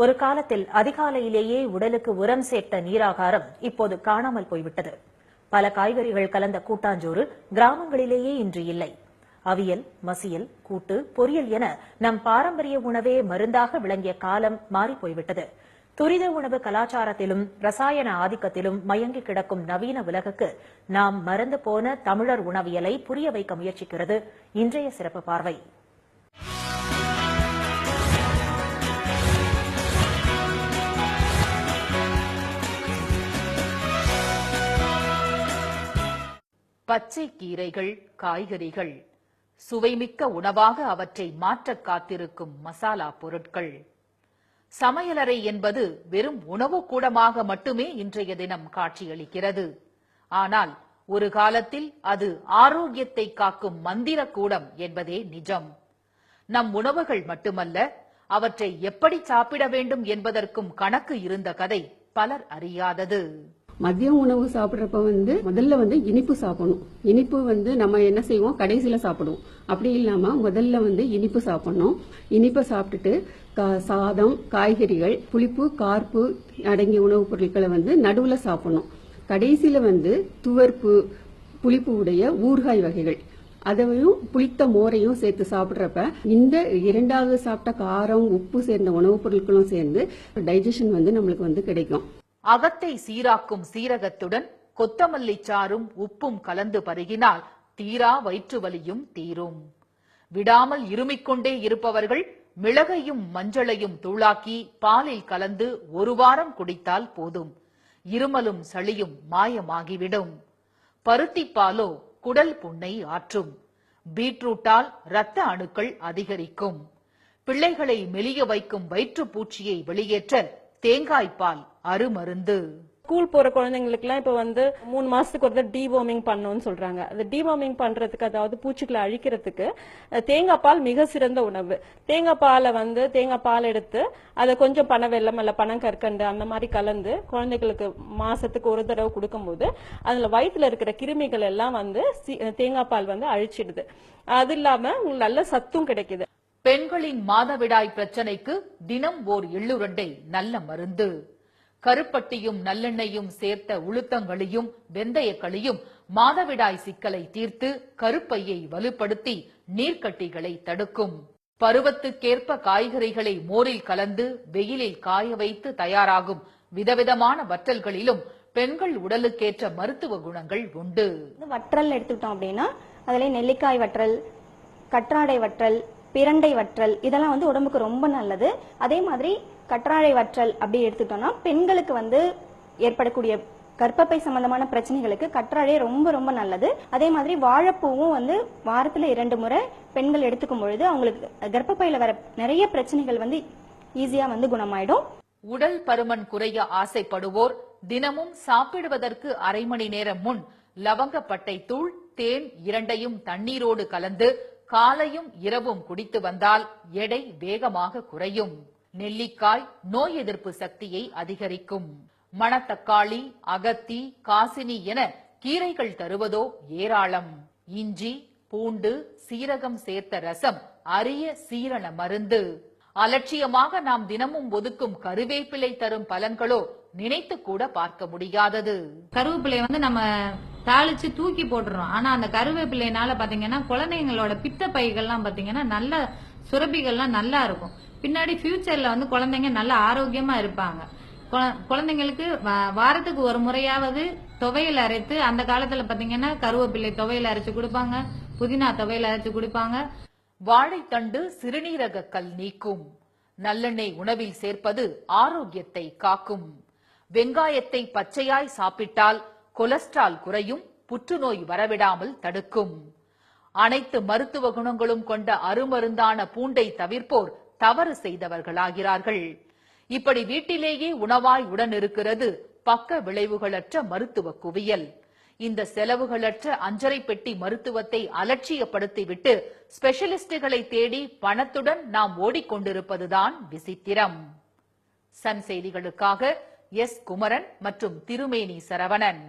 ஒரு காலத்தில் அதிகாலையிலேயே உடலுக்கு உரம் சேர்த்த நீராகாரம் இப்போது காணாமல் போய்விட்டது. பல காய்கறிகள் கலந்த கூட்டாஞ்சோறு கிராமங்களிலேயே இன்று இல்லை. அவியல் மசியல் கூட்டு பொரியல் என நம் பாரம்பரிய உணவே மருந்தாக விளங்கிய காலம் மாறி போய்விட்டது துரித உணவு கலாச்சாரத்திலும் ரசாயன ஆதிக்கத்திலும் மயங்கி கிடக்கும் நவீன உலகுக்கு நாம் மறந்து போன தமிழர் உணவியலை புரிய வைக்க முயற்சிக்கிறது இன்றைய சிறப்பு பார்வை. பச்சை கீரைகள் காய்கறிகள். சுவைமிக்க உணவாக அவற்றை மாற்றக் காத்திருக்கும் மசாலா பொருட்கள். சமையலறை என்பது வெறும் உணவு கூடமாக மட்டுமே இன்றைய தினம் காட்சியளிக்கிறது. ஆனால் ஒரு காலத்தில் அது ஆரோக்கியத்தை காக்கும் மந்திர கூடம் என்பதே நிஜம். நம் உணவுகள் மட்டுமல்ல அவற்றை எப்படி சாப்பிட வேண்டும் என்பதற்கும் கணக்கு இருந்த கதை பலர் அறியாதது. மதியம் உணவு சாப்பிட்றப்ப வந்து முதல்ல வந்து இனிப்பு சாப்பிடணும். இனிப்பு வந்து நம்ம என்ன செய்வோம்? கடைசியில சாப்பிடுவோம். அப்படி இல்லாம முதல்ல வந்து இனிப்பு சாப்பிடணும். இனிப்பை சாப்பிட்டுட்டு கா- சாதம் காய்கறிகள் புளிப்பு கார்ப்பு அடங்கிய உணவுப் பொருட்களை வந்து நடுவுல சாப்பிடணும். கடைசியில வந்து துவர்ப்பு புளிப்பு உடைய ஊறுகாய் வகைகள். அதையும் புளித்த மோரையும் சேர்த்து சாப்பிட்றப்ப இந்த இரண்டாவது சாப்பிட்ட காரம் உப்பு சேர்ந்த உணவுப் பொருட்களும் சேர்ந்து டைஜஷன் வந்து நம்மளுக்கு வந்து கிடைக்கும். அகத்தை சீராக்கும் சீரகத்துடன் கொத்தமல்லி சாறும் உப்பும் கலந்து பருகினால் தீரா வயிற்று வலியும் தீரும். விடாமல் இருமிக்கொண்டே இருப்பவர்கள் மிளகையும் மஞ்சளையும் தூளாக்கி பாலில் கலந்து ஒரு வாரம் குடித்தால் போதும். இருமலும் சளியும் மாயமாகிவிடும். பருத்திப்பாலோ குடல் புண்ணை ஆற்றும். பீட்ரூட்டால் இரத்த அணுக்கள் அதிகரிக்கும். பிள்ளைகளை மெலிய வைக்கும் வயிற்றுப் பூச்சியை வெளியேற்ற தேங்காய்ப்பால் அருமருந்து. ஸ்கூல் போற குழந்தைங்களுக்குலாம் இப்ப வந்து மூணு மாசத்துக்கு ஒரு தடவை டிவார்மிங் பண்ணணும்னு சொல்றாங்க. அந்த டிவார்மிங் பண்றதுக்கு அதாவது பூச்சிகளை அழிக்கிறதுக்கு தேங்காய் பால் மிக சிறந்த உணவு. தேங்காய் பாலை வந்து தேங்காய் பால் எடுத்து அதை கொஞ்சம் பனை வெல்லம் இல்ல பனங்கற்கண்டு அந்த மாதிரி கலந்து குழந்தைகளுக்கு மாசத்துக்கு ஒரு தடவை கொடுக்கும்போது அதுல வயித்துல இருக்கிற கிருமிகள் எல்லாம் வந்து தேங்காய் பால் வந்து அழிச்சிடுது. அது இல்லாம உங்களுக்கு நல்ல சத்தும் கிடைக்குது. பெண்களின் மாதவிடாய் பிரச்சனைக்கு தினம் ஓர் எள்ளுருண்டை நல்ல மருந்து. கருப்பட்டியும் நல்லெண்ணெயும் சேர்த்த உளுத்தங்களியும் வெந்தயக்களியும் மாதவிடாய் சிக்கலை தீர்த்து கருப்பையை வலுப்படுத்தி நீர்க்கட்டிகளை தடுக்கும். பருவத்துக்கேற்ப காய்கறிகளை மோரில் கலந்து வெயிலில் காய வைத்து தயாராகும். விதவிதமான வற்றல்களிலும் பெண்கள் உடலுக்கேற்ற மருத்துவ குணங்கள் உண்டு. வற்றல் எடுத்துக்கிட்டோம் அப்படின்னா அதுல நெல்லிக்காய் வற்றல் கற்றாழை வற்றல் பிரண்டை வற்றல். இதெல்லாம் வந்து உடம்புக்கு ரொம்ப நல்லது. அதே மாதிரி கற்றாழை வற்றல் அப்படி எடுத்துக்கிட்டோம்னா பெண்களுக்கு வந்து ஏற்படக்கூடிய கர்ப்பப்பை சம்பந்தமான பிரச்சனைகளுக்கு கற்றாழை ரொம்ப ரொம்ப நல்லது. அதே மாதிரி வாழைப்பூவும் வந்து வாரத்துல இரண்டு முறை பெண்கள் எடுத்துக்கும் பொழுது அவங்களுக்கு கர்ப்பப்பையில வர நிறைய பிரச்சனைகள் வந்து ஈஸியா வந்து குணமாயிடும். உடல் பருமன் குறைய ஆசைப்படுவோர் தினமும் சாப்பிடுவதற்கு அரை மணி நேரம் முன் லவங்கப்பட்டை தூள் தேன் இரண்டையும் தண்ணீரோடு கலந்து காலையும் இரவும் குடித்து வந்தால் எடை வேகமாக குறையும். நெல்லிக்காய் நோய் எதிர்ப்பு சக்தியை அதிகரிக்கும். மணத்தக்காளி அகத்தி காசினி என கீரைகள் தருவதோ ஏராளம். இஞ்சி பூண்டு சீரகம் சேர்த்த ரசம் அரிய சீரண மருந்து. அலட்சியமாக நாம் தினமும் ஒதுக்கும் கருவேப்பிலை தரும் பலன்களோ நினைத்து கூட பார்க்க முடியாதது. கருவேப்பிலை வந்து நம்ம தாளிச்சு தூக்கி போட்டுறோம். ஆனா அந்த கருவேப்பிலையினால பாத்தீங்கன்னா குழந்தைங்களோட பித்த பைகள்லாம் பாத்தீங்கன்னா நல்ல சுரப்பிகள்லாம் நல்லா இருக்கும். பின்னாடி ஃபியூச்சர்ல வந்து குழந்தைங்க நல்ல ஆரோக்கியமா இருப்பாங்க. குழ- குழந்தைங்களுக்கு வாரத்துக்கு ஒரு முறையாவது துவையல் அரைத்து அந்த காலத்துல பாத்தீங்கன்னா கருவேப்பிலை துவையல் அரைச்சு கொடுப்பாங்க. புதினா துவையல் அரைச்சு கொடுப்பாங்க. வாழைத்தண்டு சிறுநீரக கல் நீக்கும். நல்லெண்ணெய் உணவில் சேர்ப்பது ஆரோக்கியத்தை காக்கும். வெங்காயத்தை பச்சையாய் சாப்பிட்டால் கொலஸ்ட்ரால் குறையும் புற்றுநோய் வரவிடாமல் தடுக்கும். அனைத்து மருத்துவ குணங்களும் கொண்ட அருமருந்தான பூண்டை தவிர்ப்போர் தவறு செய்தவர்களாகிறார்கள். இப்படி வீட்டிலேயே உணவாய் உடன் இருக்கிறது பக்க விளைவுகளற்ற மருத்துவ குவியல். இந்த செலவுகளற்ற அஞ்சரை பெட்டி மருத்துவத்தை அலட்சியப்படுத்திவிட்டு ஸ்பெஷலிஸ்டுகளை தேடி பணத்துடன் நாம் ஓடிக்கொண்டிருப்பதுதான் விசித்திரம். சன் செய்திகளுக்காக எஸ் குமரன் மற்றும் திருமேனி சரவணன்.